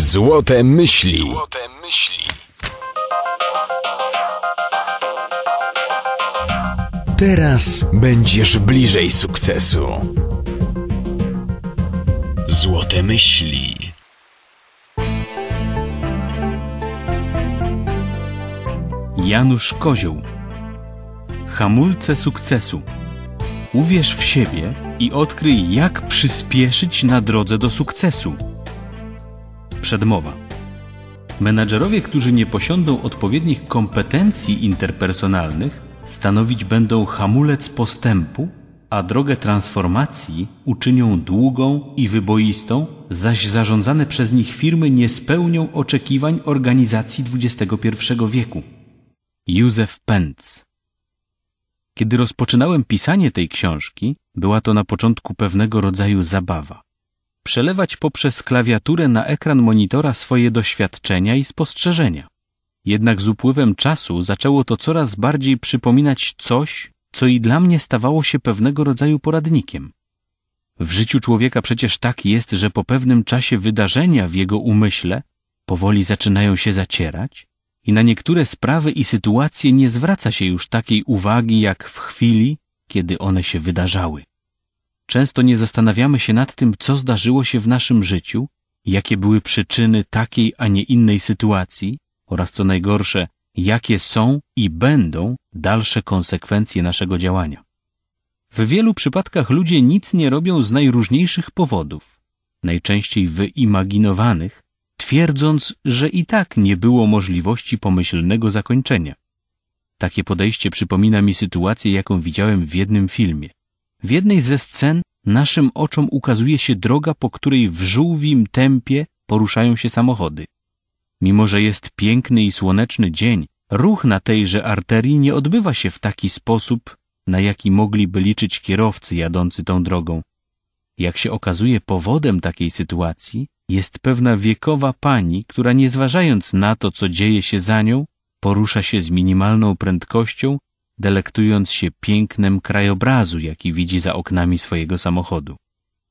Złote myśli. Złote myśli. Teraz będziesz bliżej sukcesu. Złote myśli. Janusz Kozioł Hamulce sukcesu Uwierz w siebie i odkryj, jak przyspieszyć na drodze do sukcesu. Przedmowa Menadżerowie, którzy nie posiądą odpowiednich kompetencji interpersonalnych, stanowić będą hamulec postępu, a drogę transformacji uczynią długą i wyboistą, zaś zarządzane przez nich firmy nie spełnią oczekiwań organizacji XXI wieku. Józef Pence Kiedy rozpoczynałem pisanie tej książki, była to na początku pewnego rodzaju zabawa. Przelewać poprzez klawiaturę na ekran monitora swoje doświadczenia i spostrzeżenia. Jednak z upływem czasu zaczęło to coraz bardziej przypominać coś, co i dla mnie stawało się pewnego rodzaju poradnikiem. W życiu człowieka przecież tak jest, że po pewnym czasie wydarzenia w jego umyśle powoli zaczynają się zacierać i na niektóre sprawy i sytuacje nie zwraca się już takiej uwagi jak w chwili, kiedy one się wydarzały. Często nie zastanawiamy się nad tym, co zdarzyło się w naszym życiu, jakie były przyczyny takiej, a nie innej sytuacji oraz co najgorsze, jakie są i będą dalsze konsekwencje naszego działania. W wielu przypadkach ludzie nic nie robią z najróżniejszych powodów, najczęściej wyimaginowanych, twierdząc, że i tak nie było możliwości pomyślnego zakończenia. Takie podejście przypomina mi sytuację, jaką widziałem w jednym filmie. W jednej ze scen naszym oczom ukazuje się droga, po której w żółwim tempie poruszają się samochody. Mimo, że jest piękny i słoneczny dzień, ruch na tejże arterii nie odbywa się w taki sposób, na jaki mogliby liczyć kierowcy jadący tą drogą. Jak się okazuje, powodem takiej sytuacji jest pewna wiekowa pani, która nie zważając na to, co dzieje się za nią, porusza się z minimalną prędkością, delektując się pięknem krajobrazu, jaki widzi za oknami swojego samochodu.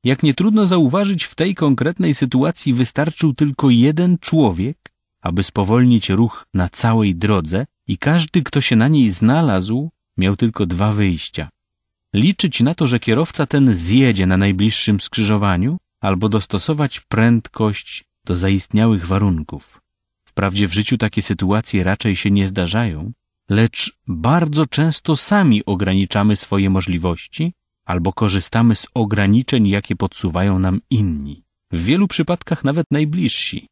Jak nie trudno zauważyć, w tej konkretnej sytuacji wystarczył tylko jeden człowiek, aby spowolnić ruch na całej drodze i każdy, kto się na niej znalazł, miał tylko dwa wyjścia. Liczyć na to, że kierowca ten zjedzie na najbliższym skrzyżowaniu, albo dostosować prędkość do zaistniałych warunków. Wprawdzie w życiu takie sytuacje raczej się nie zdarzają, lecz bardzo często sami ograniczamy swoje możliwości albo korzystamy z ograniczeń, jakie podsuwają nam inni. W wielu przypadkach nawet najbliżsi